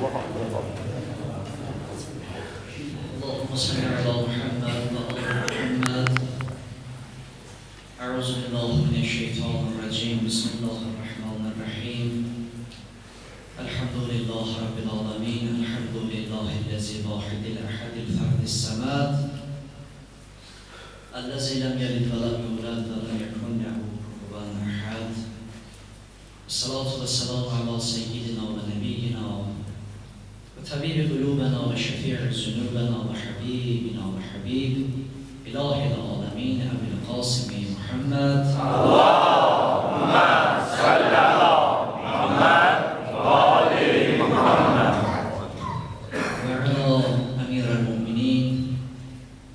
اللهم صل على محمد وآل محمد. أعوذ بالله من الشيطان الرجيم. بسم الله الرحمن الرحيم. الحمد لله رب العالمين. الحمد لله الذي واحد الأحد الفرد الصمد الذي لم يلد ولم يولد ولم يكن له كفوا أحد. الصلاة والسلام على سيدنا ونبينا وطبيب قلوبنا وشفيع ذنوبنا وحبيبنا وحبيب إله العالمين أبي القاسم محمد. وعلى أمير المؤمنين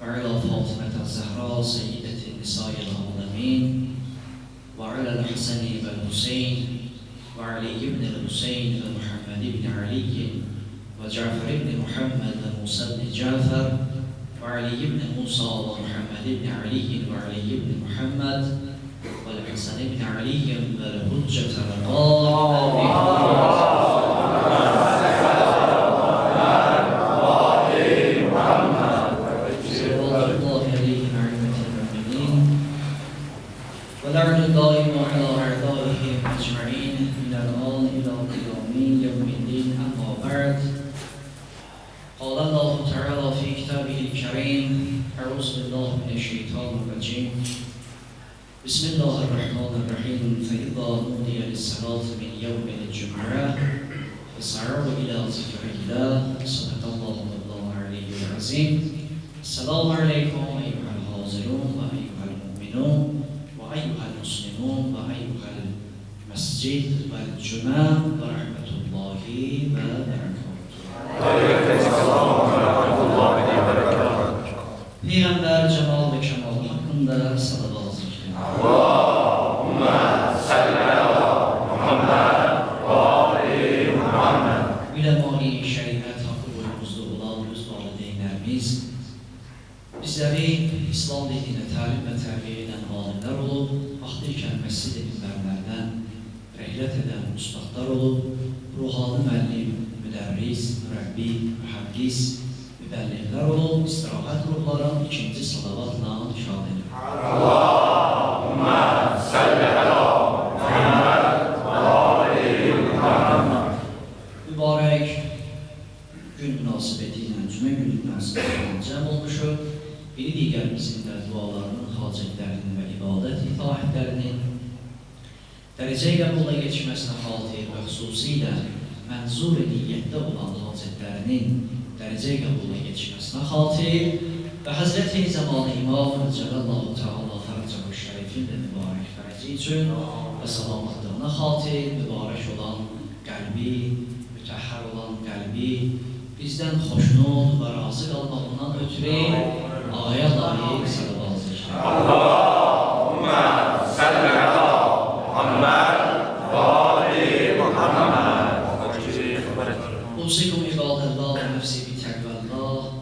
وعلى فاطمة الزهراء سيدة النساء العالمين وعلى الحسن والحسين وعلي بن الحسين ومحمد بن علي. وجعفر بن محمد وموسى بن جعفر وعلي بن موسى ومحمد بن علي وعلي بن محمد والحسن بن علي والحجة القائمة صلوات الله عليه نعمة المؤمنين ولعن الدائم على أعدائهم أجمعين من الآن إلى قيام يوم الدين أما بعد قال الله تعالى في كتابه الكريم أعوذ بالله من الشيطان الرجيم بسم الله الرحمن الرحيم. فإذا نودي للصلاة من يوم الجمعة فسعوا إلى ذكر الله. صدق الله الله العلي العظيم. السلام عليكم أيها الحاضرون وأيها المؤمنون وأيها المسلمون وأيها المسجد والجمع ورحمة الله وبركاته İslam dinine talim ve terbiye eden alimler olup, vaxtıyken mescid-i minberlerden rehlet eden ustadlar olup, ruhani müəllim, müdərris, mürəbbi, mühəddis, mübəlliğlər olup, istirahat ruhların ikinci salavatla şad edin. Mübarək gün münasibəti ilə, cümə günü münasibəti ilə cəm olmuşuq. Biri digərimizin də dualarının, hacətlərinin və ibadət itaətlərinin dərəcə qəbula geçməsinə xatir və xüsusilə mənzur niyyətdə olan hacətlərinin dərəcə qəbula geçməsinə xatir və Həzrəti Zamanı İmam Cəlallahu Teala Fərcəhu Şərifin də mübarək fərci üçün və salamatlığına xatir mübarək olan qəlbi, mütəhhər olan qəlbi bizdən xoşnud və razı qalmağından ötürü aya layiq salavat zikr. Usikum ibadallah və nəfsi bi təqvallah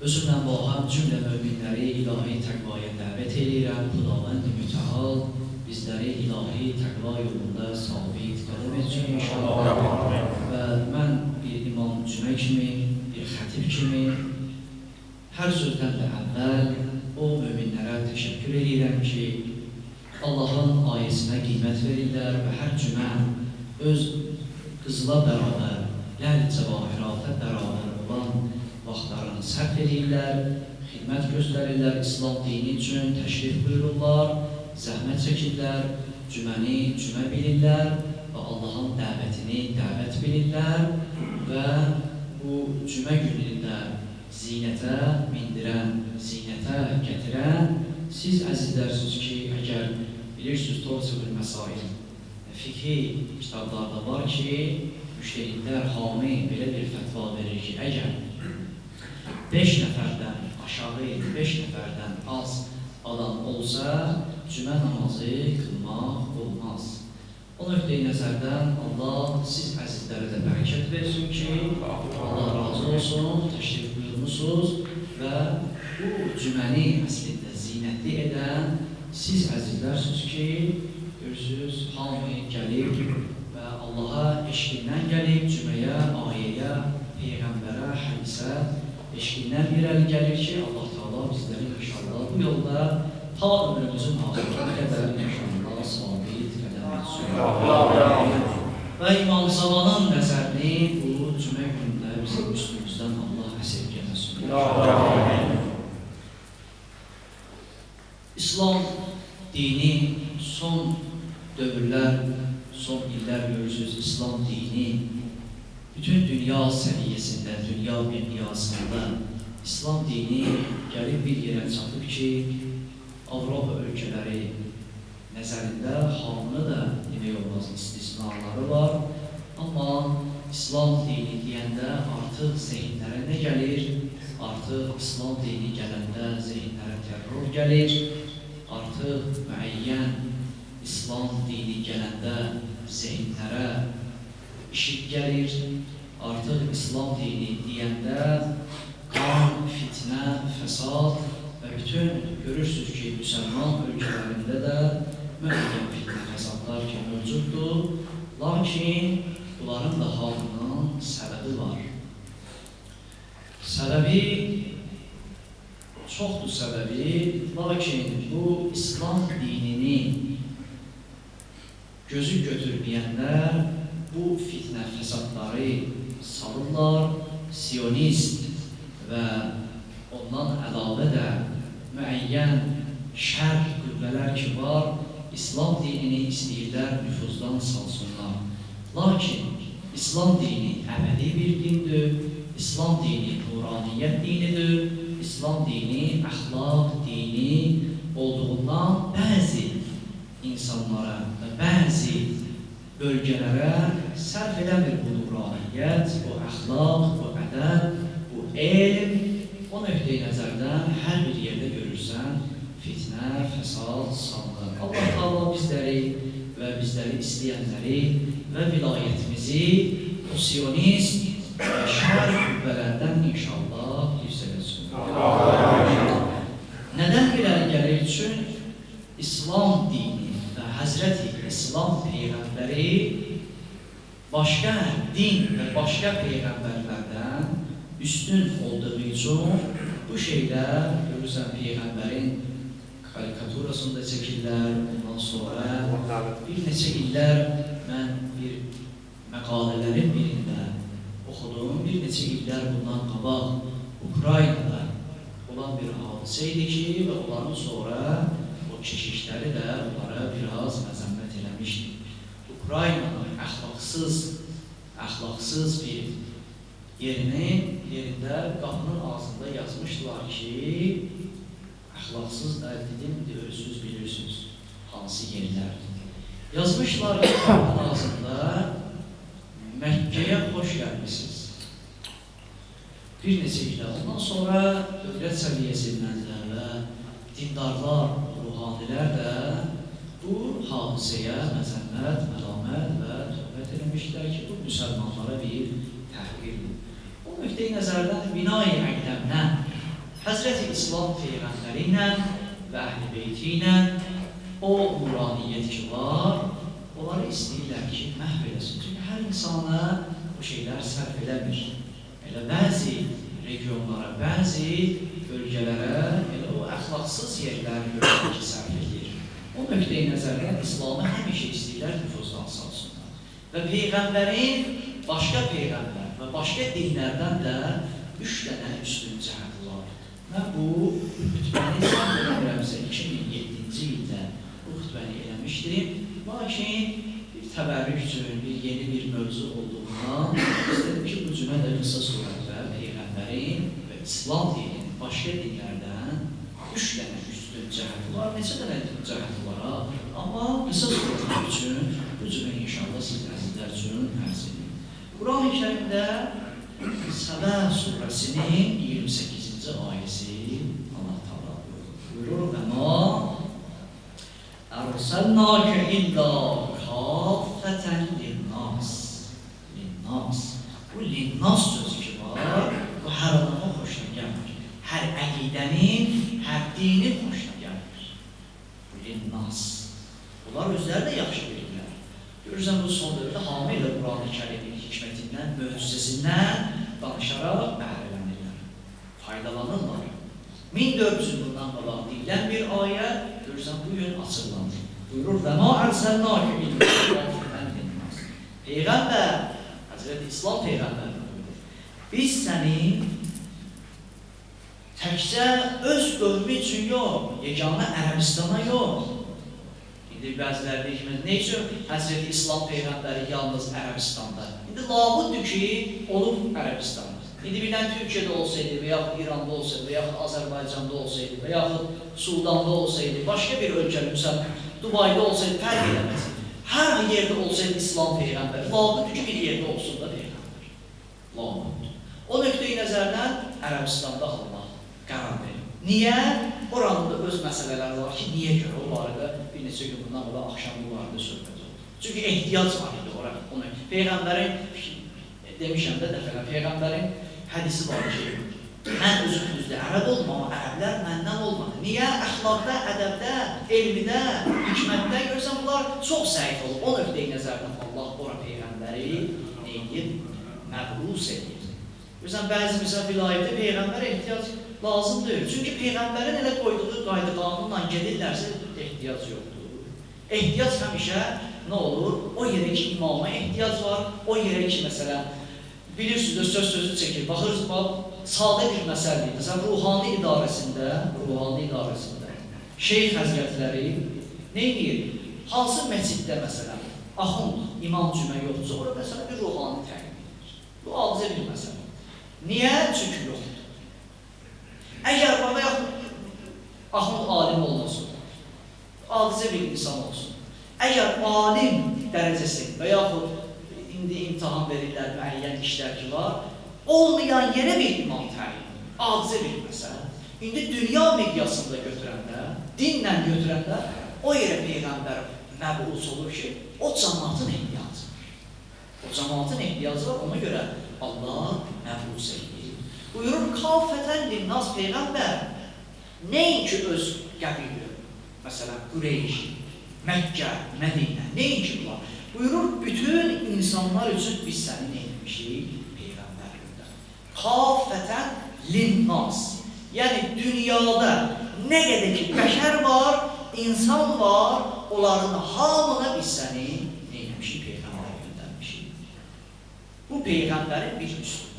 Özümlə baham cümlə möminləri ilahi təqvaya dəvət edirəm. Xudavənd mütəhal bizləri ilahi təqva yolunda sabit qədəm etsin inşallah. Və mən bir imam cümə kimi, bir xətib kimi hər sözdən də əvvəl o möminlərə təşəkkür edirəm ki, Allahın ayəsinə qiymət verirlər və hər cümə öz qızla bərabər, yəni cəvahirata bərabər olan vaxtlarını sərf edirlər, xidmət göstərirlər İslam dini üçün, təşrif buyururlar, zəhmət çəkirlər, cüməni cümə bilirlər və Allahın dəvətini dəvət bilirlər və bu cümə günündə zinətə mindirən, zinətə gətirən siz əzizlərsiniz ki, əgər bilirsiniz Torcibül Məsail fikhi kitablarda var ki, müştəhidlər hami belə bir fətva verir ki, əgər 5 nəfərdən aşağı, 5 nəfərdən az adam olsa, cümə namazı qılmaq olmaz. O nöqteyi nəzərdən Allah siz əzizlərə də bərəkət versin ki, Allah razı olsun, təşrif buyurmusunuz və bu cüməni əslində zinətli edən siz əzizlərsiniz ki, görürsünüz, hamı gəlib Allaha eşqindən gəlib, cüməyə, ayəyə, Peyğəmbərə, hədisə eşqindən irəli gəlir ki, Allah Teala bizləri inşallah bu yolda ta ömrümüzün axırına qədər inşallah sabit qədəm etsin. Və İmam Zamanın nəzərini bu cümə günündə bizim üstümüzdən Allah əsir gəlsin. İslam dini son dövrlər son illər görürsünüz, İslam dini bütün dünya səviyyəsində, dünya miqyasında İslam dini gəlib bir yerə çatıb ki, Avropa ölkələri nəzərində hamını da demək olmaz istisnaları var. Amma İslam dini deyəndə artıq zehinlərə nə gəlir? Artıq İslam dini gələndə zehinlərə terror gəlir. Artıq müəyyən İslam dini gələndə zehinlərə işit gəlir. Artıq İslam dini deyəndə qan, fitnə, fəsad və bütün görürsünüz ki, müsəlman ölkələrində də müəyyən fitnə, fəsadlar ki, mövcuddur. Lakin bunların da halının səbəbi var. Səbəbi çoxdur səbəbi, lakin bu İslam dinini gözü götürməyənlər bu fitnə fəsadları salırlar, siyonist və ondan əlavə də müəyyən şər qüvvələr ki var, İslam dinini istəyirlər nüfuzdan salsınlar. Lakin İslam dini əbədi bir dindir, İslam dini nuraniyyət dinidir, İslam dini əxlaq dini olduğundan bəzi insanlara və bəzi bölgələrə sərf edəmir bu nuraniyyət, bu əxlaq, bu ədəb, bu elm, o nöqteyi nəzərdən hər bir yerdə görürsən fitnə, fəsad, salınır. Allah Taala bizləri və bizləri istəyənləri və vilayətimizi siyonist və şər qüvvələrdən inşallah yüz eləsin. Nədən irəli gəlir üçün İslam dini və Həzrəti İslam Peyğəmbəri başqa din və başqa Peyğəmbərlərdən üstün olduğu üçün bu şeylər görürsən Peyğəmbərin karikaturasını da çəkirlər, ondan sonra bir neçə illər mən bir məqalələrin birində oxudum, bir neçə illər bundan qabaq Ukraynada olan bir hadisə idi ki, və onların sonra o keşişləri də onlara biraz məzəmmət eləmişdi. Ukraynanın əxlaqsız, əxlaqsız bir yerini, yerində qapının ağzında yazmışdılar ki, əxlaqsız əldidim deyirsiniz, bilirsiniz hansı yerlərdir. Yazmışlar ki, qapının ağzında Məkkəyə xoş gəlmişsiniz. Bir neçə ildə. Ondan sonra dövlət səviyyəsindən də və dindarlar, ruhanilər də bu hadisəyə məzəmmət, məlamət və töhbət eləmişlər ki, bu müsəlmanlara bir təhqirdir. O nöqteyi nəzərdən binayı əqdəmdən Həzrəti İslam Peyğəmbəri ilə və əhl-i beyti ilə o nuraniyyət ki var, onları istəyirlər ki, məhv eləsin. Çünki hər insana bu şeylər sərf eləmir. Elə bəzi regionlara, bəzi bölgələrə elə o əxlaqsız yerlər görür ki, sərf edir. O nöqteyi nəzərdən İslamı həmişə istəyirlər nüfuzdan salsınlar. Və Peyğəmbərin başqa Peyğəmbər və başqa dinlərdən də üç dənə üstün cəhəti var. Mən bu xütbəni səhv eləmirəmsə 2007-ci ildə bu xütbəni eləmişdim. Lakin bir təbərrük üçün, bir yeni bir mövzu olduğundan istədim ki, bu cümə də qısa surətdə Peyğəmbərin və İslam dininin başqa dinlərdən üç dənə var. Neçə dənə cəhəti var? Amma qısa surətlər üçün bu cümə inşallah siz əzizlər üçün ərz edin. Quran-ı Kərimdə Səbə surəsinin 28-ci ayəsi Allah Taala buyurur və ma ərsəlnəkə illə kafətən linnas linnas bu linnas sözü ki var bu hər adamın xoşuna gəlmir hər əqidənin, hər dinin xoşuna linnas bunlar özləri də yaxşı bilirlər görürsən bu son dövrdə hamı ilə Quran-ı Kərimin hikmətindən, möcüzəsindən danışaraq bəhrələnirlər. faydalanırlar. 1400 yıldan qabaq deyilən bir ayə görürsən bu gün açıqlanır. Buyurur və ma ərsəlnake illən Peyğəmbər Həzrəti İslam peyğəmbər. Biz səni təkcə öz qövmü üçün yox, yeganə Ərəbistana yox. İndi bəziləri deyir ki, nə üçün Həzrəti İslam peyğəmbəri yalnız Ərəbistanda? İndi labuddur ki, olub Ərəbistanda. İndi birdən Türkiyədə olsaydı, və yaxud İranda olsaydı, və yaxud Azərbaycanda olsaydı, və yaxud Sudanda olsaydı, başqa bir ölkədə, məsələn, Dubayda olsaydı, fərq eləməz. Hər yerdə olsaydı İslam Peyğəmbəri, labuddur ki, bir yerdə olsun da Peyğəmbər. Labuddur. O nöqteyi nəzərdən Ərəbistanda Allah qərar verir. Niyə? Oranın da öz məsələləri var ki, niyə görə o barədə bir neçə gün bundan sonra axşam bu barədə söhbət oldu. Çünki ehtiyac var idi oraya. Onu Peyğəmbərin demişəm də dəfələr Peyğəmbərin hədisi var ki, mən özüm düzdür, ərəb olma, amma ərəblər məndən olmadı. Niyə? Əxlaqda, ədəbdə, elmdə, hikmətdə görürsən, bunlar çox zəif olub. O nöqteyi nəzərdən Allah ora Peyğəmbəri neyir? Məbrus edir. Görürsən, bəzi misal vilayətdə Peyğəmbərə ehtiyac lazım deyil. Çünki Peyğəmbərin elə qoyduğu qayda qanunla gedirlərsə ehtiyac yoxdur. Ehtiyac həmişə nə olur? O yerə ki, imama ehtiyac var, o yerə ki, məsələn, bilirsiniz də söz sözü çəkir. Baxırsınız, bax, sadə bir məsələdir. Məsələn, ruhani idarəsində, ruhani idarəsində şeyx həzrətləri nə edir? Hansı məsciddə məsələn, axund, imam cümə yoxdursa, orada məsələn bir ruhani təyin edir. Bu adicə bir məsələ. Niyə? Çünki yoxdur. Əgər bana yaxud axund alim olmasın, adicə bir insan olsun. Əgər alim dərəcəsi və yaxud indi imtahan verirlər, müəyyən işlər ki var. Olmayan yerə bir imam təyin. Acizə bir məsələ. İndi dünya miqyasında götürəndə, dinlə götürəndə o yerə Peyğəmbər məbus olur ki, o cəmatın ehtiyacı. O cəmatın ehtiyacı var, ona görə Allah məbus edir. Buyurur, kafətən linnas Peyğəmbər nəinki öz qəbili, məsələn, Qureyş, Məkkə, Mədinə, nəinki bunlar? Buyurur, bütün insanlar üçün biz səni neymişik? Peyğəmbər göndər. Kafətən linnas. Yəni, dünyada nə qədər ki, bəşər var, insan var, onların hamına biz səni neymişik? Peyğəmbər göndərmişik. Bu Peyğəmbərin bir üstün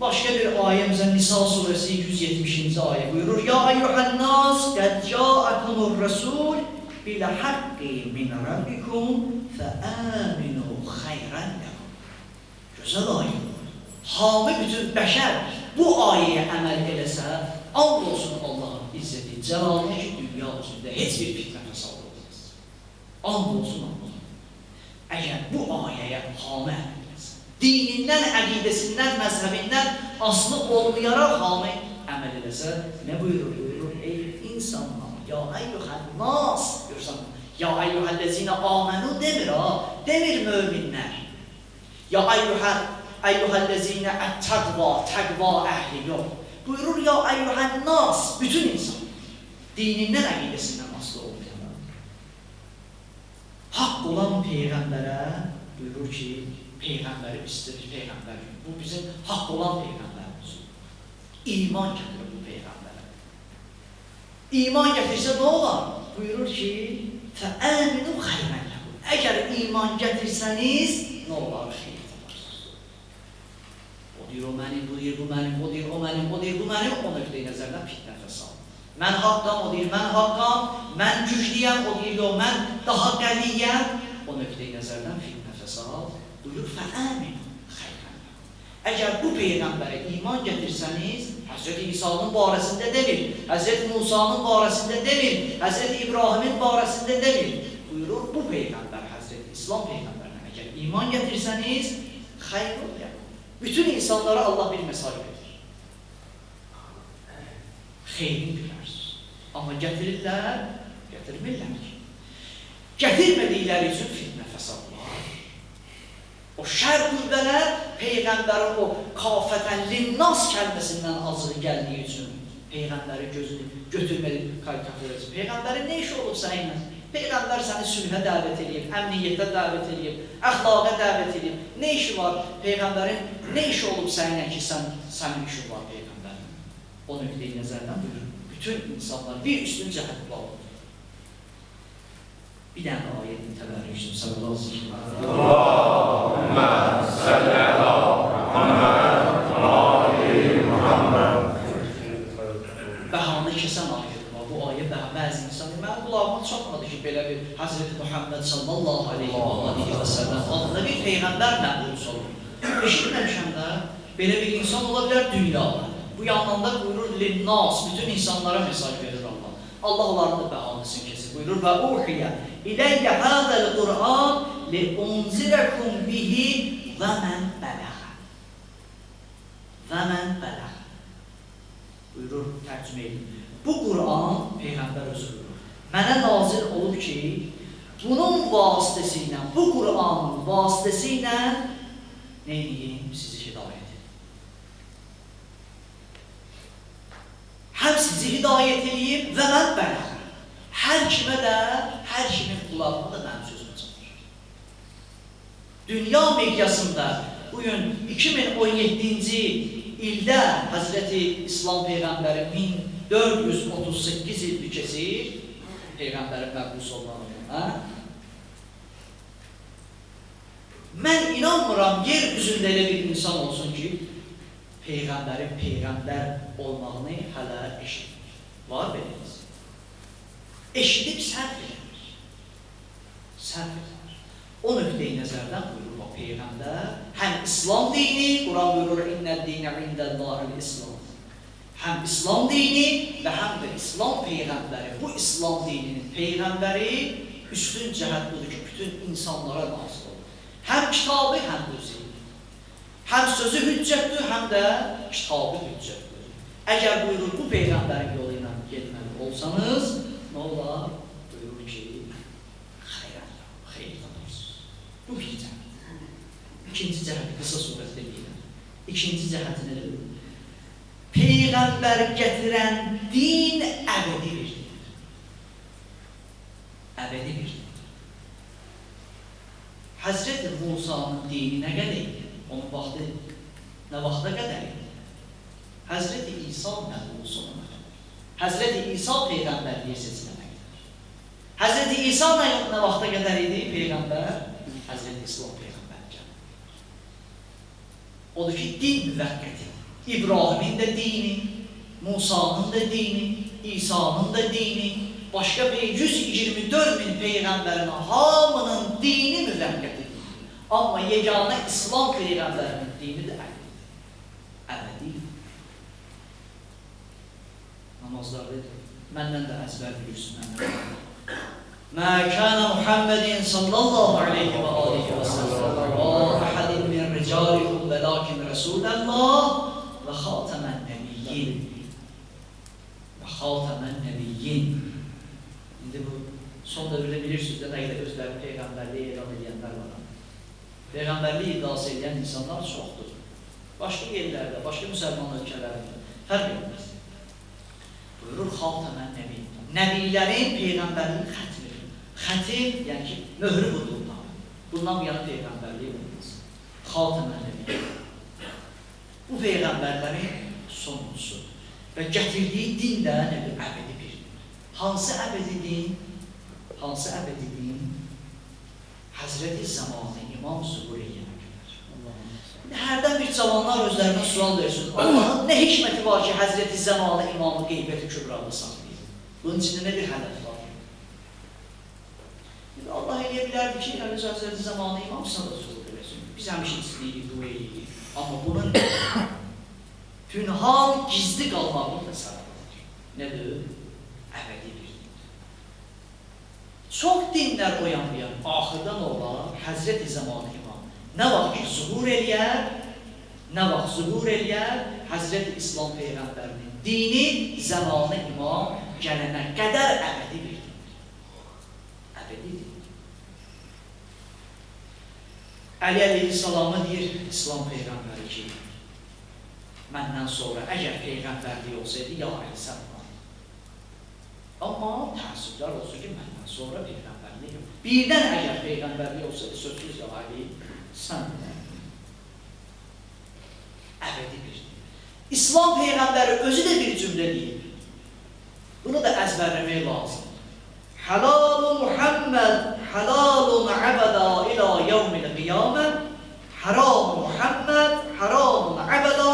Başka bir ayemize Nisa suresi 170. ayet buyurur. Ya eyyuhel nas kad ca'akumur rasul bil hakki min rabbikum fe aminu hayran lekum. Güzel ayet. Hamı bütün bəşər bu ayəyə əməl eləsə, and olsun Allahın izzəti, cəlalı ki, dünya üzrində heç bir fitnə fəsad olmaz. And olsun Allah. Əgər bu ayəyə hamə dinindən, əqidəsindən, məzhəbindən aslı olmayaraq hamı əməl eləsə, nə buyurur? Buyurur, ey insanlar, ya eyyuhən nas, görürsən, ya eyyuhəllezine amenu demir ha, demir möminlər. Ya eyyuhən, eyyuhəllezine ət-təqva, təqva əhli yox. Buyurur, ya eyyuhən nas, bütün insan, dinindən, əqidəsindən aslı olmayanlar. Haqq olan Peyğəmbərə buyurur ki, Peyğəmbəri istəyir, Peyğəmbər. Bu bizim haqq olan Peyğəmbərimiz. İman gətirir bu Peyğəmbərə. İman gətirsə nə olar? Buyurur ki, fəəminu xəyrən ləkum. Əgər iman gətirsəniz, nə olar? Xeyr tapar. O deyir, o mənim, bu deyir, bu mənim, o deyir, o mənim, o deyir, bu mənim, o nöqteyi nəzərdən fitnə fəsad. Mən haqqam, o deyir, mən haqqam, mən güclüyəm, o deyir, o mən daha qəliyəm, o nöqteyi nəzərdən fitnə fəsad. Buyurur, fəəminu ləkum. Əgər bu Peyğəmbərə iman gətirsəniz, Həzrəti İsa'nın barəsində demir, Həzrəti Musa'nın barəsində demir, Həzrəti İbrahimin barəsində demir. Buyurur, bu Peyğəmbər, Həzrəti İslam Peyğəmbərlə əgər iman gətirsəniz, xeyr olur. Bütün insanlara Allah bir mesaj verir. Xeyrin bilərsiniz. Amma gətirirlər, gətirmirlər. Gətirmədikləri üçün fitnə. O şər qüvvələr Peyğəmbərin o kafətən linnas kəlməsindən azığı gəldiyi üçün Peyğəmbəri gözünü götürməli karikatürəsi. Peyğəmbərin nə işi olub səninlə? Peyğəmbər səni sülhə dəvət edib, əmniyyətə dəvət edib, əxlaqa dəvət edib. Nə işi var Peyğəmbərin? Nə iş olub səninlə ki, sən sənin işin var Peyğəmbərin? O nöqteyi nəzərdən buyurur. Bütün insanlar bir üstün cəhət bağlıdır. Bir dənə ayətin təbərrüksün. Sallallahu aleyhi ve sellem. Allahümme salli ala Muhammed bəhanə kəsən ayədir var. Bu ayə bə bəzi insan mən qulağıma çatmadı ki, belə bir Həzrəti Muhammed sallallahu alihi və səlləm adında bir peyğəmbər məbus olur. Eşitməmişəm də belə bir insan ola bilər dünyada. Bu yandan da buyurur linnas, bütün insanlara mesaj verir Allah. Allah onların da bəhanəsini kesir. Buyurur və uhiyə iləyyə hədəl Qur'an li unzirəkum bihi və mən bələğə. Və mən bələğə. buyurur, tərcümə edin. Bu Quran Peyğəmbər özü buyurur. Mənə nazil olub ki, bunun vasitəsilə, bu Quranın vasitəsilə nə edeyim? Sizi hidayət edin. Həm sizi hidayət edeyim və mən bələğ. Hər kimə də, hər kimin qulağına da mənim sözüm çatır. Dünya miqyasında bugün 2017-ci ildə Həzrəti İslam Peyğəmbəri 1438 il keçir Peyğəmbərin məqbus olmanı. Hə? Mən inanmıram yer üzündə elə bir insan olsun ki, Peyğəmbərin Peyğəmbər olmağını hələ eşitmir. Var beliniz. Eşidib sərf edir. Sərf edir. O nöqteyi nəzərdən buyurur o Peyğəmbər, həm İslam dini, Quran buyurur, innəd dinə indəllahil İslam. Həm İslam dini və həm də İslam Peyğəmbəri, bu İslam dininin Peyğəmbəri üstün cəhət budur ki, bütün insanlara nazil olur. Həm kitabı, həm özü. Həm sözü hüccətdir, həm də kitabı hüccətdir. Əgər buyurur, bu Peyğəmbərin yolu ilə getməli olsanız, nə olar? Buyurur ki, xeyrən, xeyr tadarsınız. Bu bir cəhət. İkinci cəhəti qısa surətdə deyirəm. İkinci cəhəti nədir? Peyğəmbər gətirən din əbədi bir dindir. Əbədi bir dindir. Həzrəti Musanın dini nə qədər idi? Onun vaxtı nə vaxta qədər idi? Həzrəti İsa məqbusununa qədər. Həzrəti İsa Peyğəmbərliyə seçilənə qədər. Həzrəti İsa nə, nə vaxta qədər idi Peyğəmbər? Həzrəti İslam Peyğəmbər gəldi. Odur ki, din müvəqqəti. İbrahimin də dini, Musanın da dini, İsa'nın da dini, başqa bir 124 min peyğəmbərin hamının dini müvəqqətidir. Amma yeganə İslam peyğəmbərinin dini də əbədidir. Əbədidir namazlarda idi. Məndən də əzbər bilirsiniz, məndən də. Mə kənə Muhammedin sallallahu aleyhi və alihi və səlləm və əhədin min ricalikum və lakin Resuləllah və xatəmən nəbiyyin və xatəmən nəbiyyin İndi bu son dövrdə bilirsiniz də dəqiqdə özləri Peyğəmbərliyə elan edənlər var. Peyğəmbərlik iddiası edən insanlar çoxdur. Başqa yerlərdə, başqa müsəlman ölkələrdə fərq etməz. Buyurur Xatəmən Nəbi. Nəbilərin peyğəmbərliyin xətmidir. Xətim, yəni ki, möhrü vurulma. Bundan bu yana peyğəmbərliyi olmaz. Xatəmən Nəbi. Bu peyğəmbərlərin sonuncusu. Və gətirdiyi din də nədir? Əbədi bir din. Hansı əbədi din? Hansı əbədi din? Həzrəti zamanı İmam Zuhuriyyə Hərdən bir cavanlar özlərinə sual versin. Allahın nə hikməti var ki, Həzrəti zamanı İmamı qeybəti kübrada saxlayır? Bunun içində nə bir hədəf var? İndi Allah eləyə bilərdi ki, yəni Həzrəti zamanı İmam sana da sual versin. Biz həmişə istəyirik, dua eləyirik. Amma bunun pünhan gizli qalmağının da səbəbidir. Nədir? Əbədi bir. Çox dinlər oyanmayan, axırdan olar Həzrəti imam. Nə vaxt ki, zuhur eləyər, nə vaxt zuhur eləyər, Həzrəti İslam Peyğəmbərinin dini zamanı imam gələnə qədər əbədi bir dindir. Əbədidir. Əli əleyhissalamı deyir İslam Peyğəmbəri ki, məndən sonra əgər Peyğəmbərlik olsaydı, ya Əli sən var. Amma təəssüflər olsun ki, məndən sonra peyğəmbərlik yox. Birdən əgər peyğəmbərlik olsaydı sözsüz yalahi əbədi bir. İslam peyğəmbəri özü də bir cümlə deyib. Bunu da əzbərləmək lazımdır. Halalu Muhammed halalun abada ila yevmil qiyamə Haram Muhammed haramun abada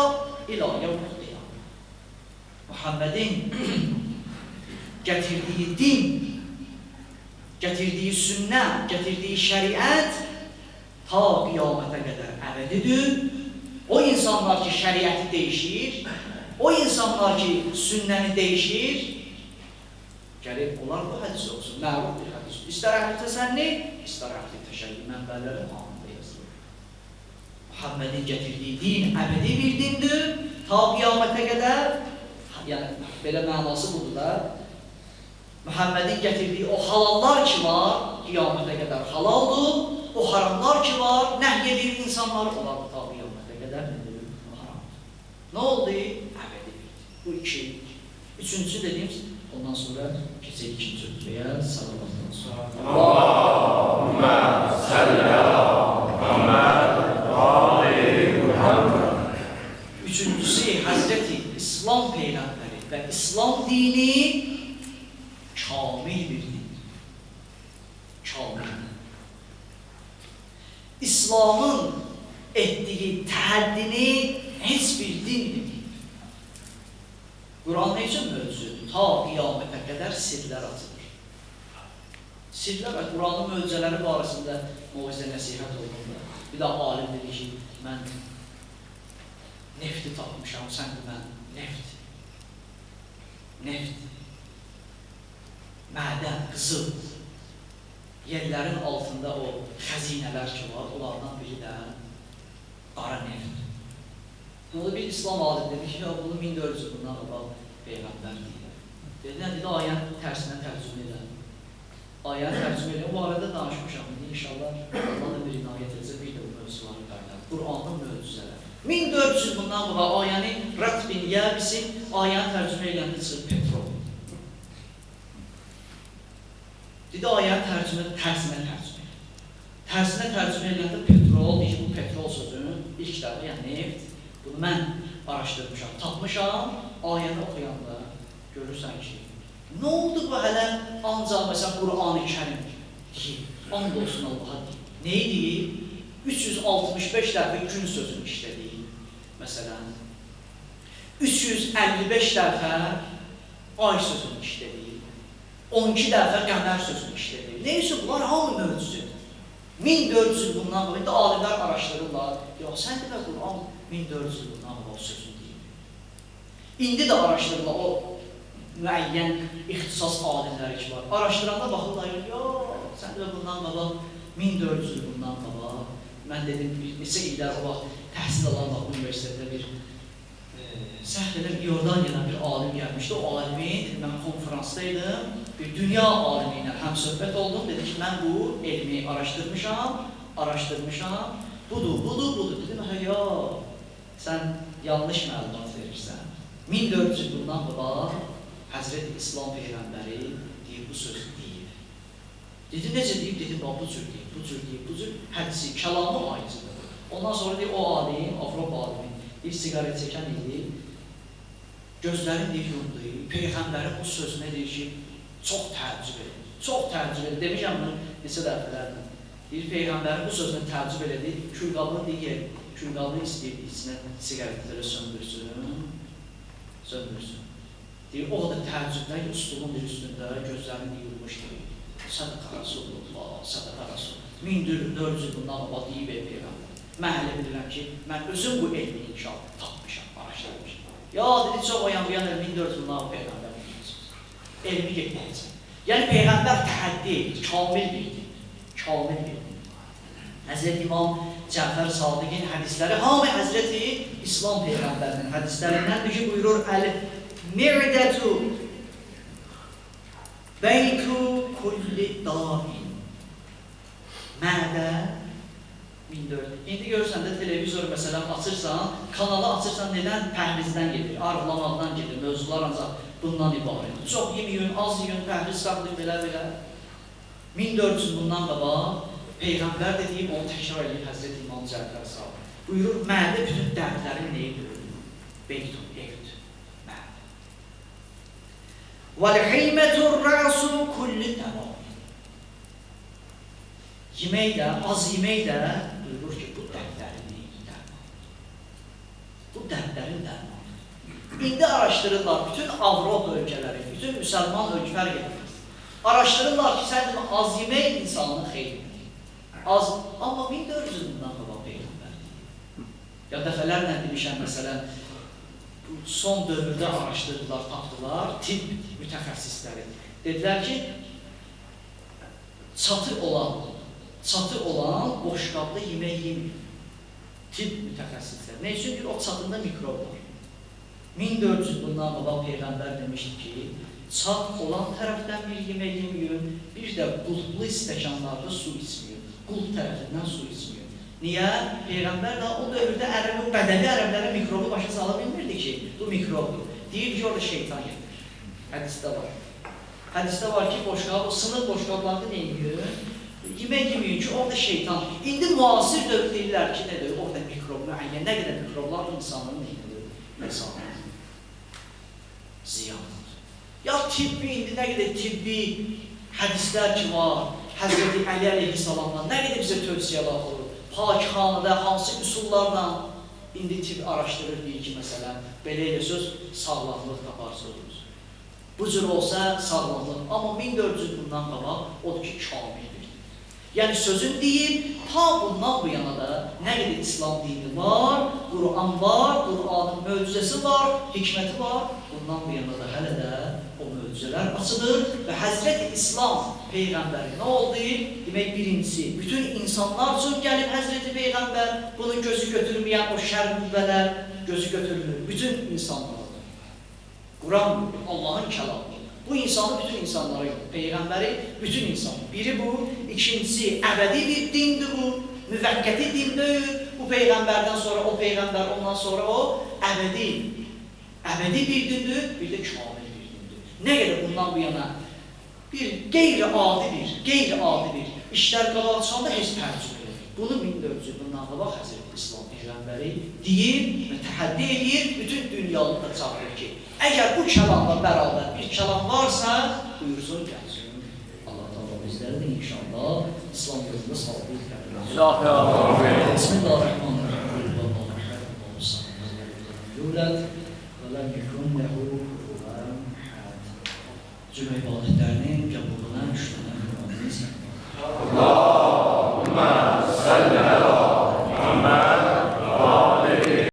ila yevmil qiyamə Muhammedin gətirdiyi din, gətirdiyi sünnət, gətirdiyi şəriət ta qiyamətə qədər əbədidir. O insanlar ki, şəriəti dəyişir, o insanlar ki, sünnəni dəyişir, gəlib onlar bu hədisi oxusun, məruf bir hədis. İstər əhli təsənni, istər əhli təşəyyü mənbələri hamında yazılır. Muhammedin gətirdiyi din əbədi bir dindir, ta qiyamətə qədər, yəni belə mənası budur da, Muhammedin gətirdiyi o halallar ki var, qiyamətə qədər halaldır, o haramlar ki var, nəhy edir insanlar, onlar da ta qiyamətə qədər nədir? Haramdır. Nə oldu? Əbədi. Bu iki. Üçüncüsü dediyimiz, ondan sonra keçək ikinci rütbəyə, salavatdan sonra. Allahümme ali Muhammed. Üçüncüsü, Hazreti İslam Peyğəmbəri və İslam dini kamil bir dindir. Kamil. İslamın etdiyi təhaddini heç bir din deyil. Quran nə üçün möcüzüdür? Ta qiyamətə qədər sirlər açılır. Sirlər və Quranın möcüzələri barəsində moizə nəsihət olunur. Bir də alim dedi ki, mən nefti tapmışam, sən də mən neft. Neft. Mədən, qızıl. Yerlərin altında o xəzinələr ki var, onlardan biri də qara neft. Onu bir İslam alim dedi ki, bunu 1400 bundan qabaq Peyğəmbər deyir. Dedi, nə dedi, ayəni tərsinə tərcümə edən. Ayəni tərcümə edən, bu arada danışmışam. İndi inşallah Allah da bir inayət edəcək, bir də bu mövzuları qaynar. Qur'anın möcüzələri. 1400 bundan qabaq ayəni rətbin yəbisin, ayəni tərcümə edəndə çıxır petrol. Dedi, ayəni tərcümə, tərsinə tərcümə. Tərsinə tərcümə edəndə petrol, deyir, bu petrol sözünün ilk dəfə, yəni neft, Bunu mən araşdırmışam, tapmışam, ayəni oxuyanda görürsən ki, nə oldu bu hələ ancaq məsələn Qur'an-ı Kərim deyir, and olsun Allaha deyir. Neyi deyir? 365 dəfə gün sözünü işlədir. Məsələn, 355 dəfə ay sözünü işlədir. 12 dəfə qəmər sözünü işlədir. Üçün bunlar hamı möcüzədir? 1400 il bundan qabaq, indi alimlər araşdırırlar. Yox, sən demə Qur'an 1400 il bundan qabaq sözünü deyir. İndi də araşdırırlar o müəyyən ixtisas alimləri ki var. Araşdıranda baxırlar, yox, sən demə bundan qabaq 1400 il bundan qabaq. Mən dedim, bir neçə illər o vaxt təhsil alan vaxt universitetdə bir səhv edən Yordaniyadan bir alim gəlmişdi. O alimin, mən konferansdaydım, bir dünya alimi ilə həm söhbət oldum. Dedi ki, mən bu elmi araşdırmışam, araşdırmışam. Budur, budur, budur. Dedim, hə ya, sən yanlış məlumat verirsən. 1400 il bundan qabaq Həzrət İslam Peyğəmbəri deyir, bu sözü deyir. Dedi, necə deyib? Dedim, bu cür deyib, bu cür deyib, bu cür hədisi, kəlamı ayrıcıdır. Ondan sonra deyir, o alim, Avropa alimi, bir siqaret çəkən idi, gözlərini deyir, yumdu. Peyğəmbərin bu sözünə deyir ki, çox təəccüb edir. Çox təəccüb edir. Demişəm bunu neçə dəfələrlə. Deyir, Peyğəmbərin bu sözünə təəccüb elədi. Külqabını deyir, külqabını istəyir, içinə siqaretləri söndürsün. Söndürsün. Deyir, o da təəccübdən bir üstündə gözlərini yumuşdu. Sədəqə Rasulullah, sədəqə Rasulullah. 1400 bundan qabaq deyib ey Peyğəmbər. Mən elə bilirəm ki, mən özüm bu elmi tapmışam, araşdırmışam. Ya dedi, çox oyan bu yana 1400 bundan qabaq Peyğəmbər deyəcək. Elmi getməyəcək. Yəni Peyğəmbər təhəddi edir, kamil bildi. Kamil bildi. Həzrət İmam Cəfər Sadiqin hədisləri hamı Həzrəti İslam Peyğəmbərinin hədislərindəndir ki, buyurur Əl-Mi'dətu Beytu kulli dain Mədə 1004. İndi görürsən də televizor məsələn açırsan, kanalı açırsan nədən pəhrizdən gedir, arıqlamaqdan gedir, mövzular ancaq bundan ibarətdir. Çox yeməyin, az yeyin, pəhriz saxlayın, belə-belə. 1400 il bundan qabaq Peyğəmbər də deyib, onu təkrar edib Həzrət İmam Cəfər sağ Buyurur, məndə bütün dərdlərin neyi görür? Beytun, evdir, məndə. وَالْحِيمَةُ الرَّاسُ كُلِّ تَمَامٍ Yemək də, az yemək də buyurur ki, bu dərdlərin neyi dərman. Bu dərdlərin dərmanı. İndi araşdırırlar bütün Avropa ölkələri, bütün müsəlman ölkələr gedir. Araşdırırlar ki, sən demə, az yemək insanın xeyridir. Az, amma 1400 ildən qabaq Peyğəmbər deyir. Ya dəfələrlə demişəm, məsələn, son dövrdə araşdırdılar, tapdılar, tibb mütəxəssisləri. Dedilər ki, çatı olan, çatı olan boşqabda yemək yemir. Tibb mütəxəssisləri. Nə üçün ki, o çatında mikrob var. 1400 bundan qabaq Peyğəmbər demişdi ki, çat olan tərəfdən bir yemək yeməyin, bir də qulplu stəkanlarda su içməyin. Qul tərəfindən su içməyin. Niyə? Peyğəmbər də o dövrdə ərəb, bədəvi ərəblərə mikrobu başa sala bilmirdi ki, bu mikrobdur. Deyir ki, orada şeytan gedir. Hədisdə var. Hədisdə var ki, boşqab, sınır boşqablarda nə yeməyin ki, orada şeytan. İndi müasir dövr deyirlər ki, nədir? Orada mikrob müəyyən, nə qədər mikroblar insanın neyidir? Məsələn, ziyandır. Ya tibbi, indi nə qədər tibbi hədislər ki var, Həzrəti Əli əleyhissalamdan nə qədər bizə tövsiyələr olur. Pakixanada hansı üsullarla indi tibb araşdırır deyir ki, məsələn, belə elə söz sağlamlıq taparsınız. Bu cür olsa sağlamlıq. Amma 1400 bundan qabaq odur ki, kamildir. Yəni sözün deyib, ta bundan bu yana da nə qədər İslam dini var, Quran var, Quranın möcüzəsi var, hikməti var. Bundan bu yana da hələ də o möcüzələr açılır və Həzrəti İslam Peyğəmbəri nə oldu? Demək birincisi, bütün insanlar üçün gəlib Həzrəti Peyğəmbər, bunu gözü götürməyən o şər qüvvələr gözü götürülür. Bütün insanlar. Quran Allahın kəlamı. Bu insanı bütün insanlara yox, Peyğəmbəri bütün insan. Biri bu, ikincisi əbədi bir dindir bu, müvəqqəti din deyil. Bu Peyğəmbərdən sonra o Peyğəmbər, ondan sonra o əbədi, əbədi bir dindir, bir də kamil bir dindir. Nə qədər bundan bu yana bir qeyri-adi bir, qeyri-adi bir işlər qabaq çıxanda heç tərcümə edir. Bunu 1400 bundan qabaq Həzrət İslam Peyğəmbəri deyir və təhəddi edir bütün dünyalı da çatır ki, əgər bu kəlamla bərabər bir kəlam varsa, buyursun, gəlsin. Allah Allah bizləri də inşallah İslam yolunda salıb etkilir. Bismillahirrahmanirrahim. Vələm yəkun ləhu quləm həd. Cümə ibadətlərinin qəbuluna müştənə qılanını səhvə. Allah!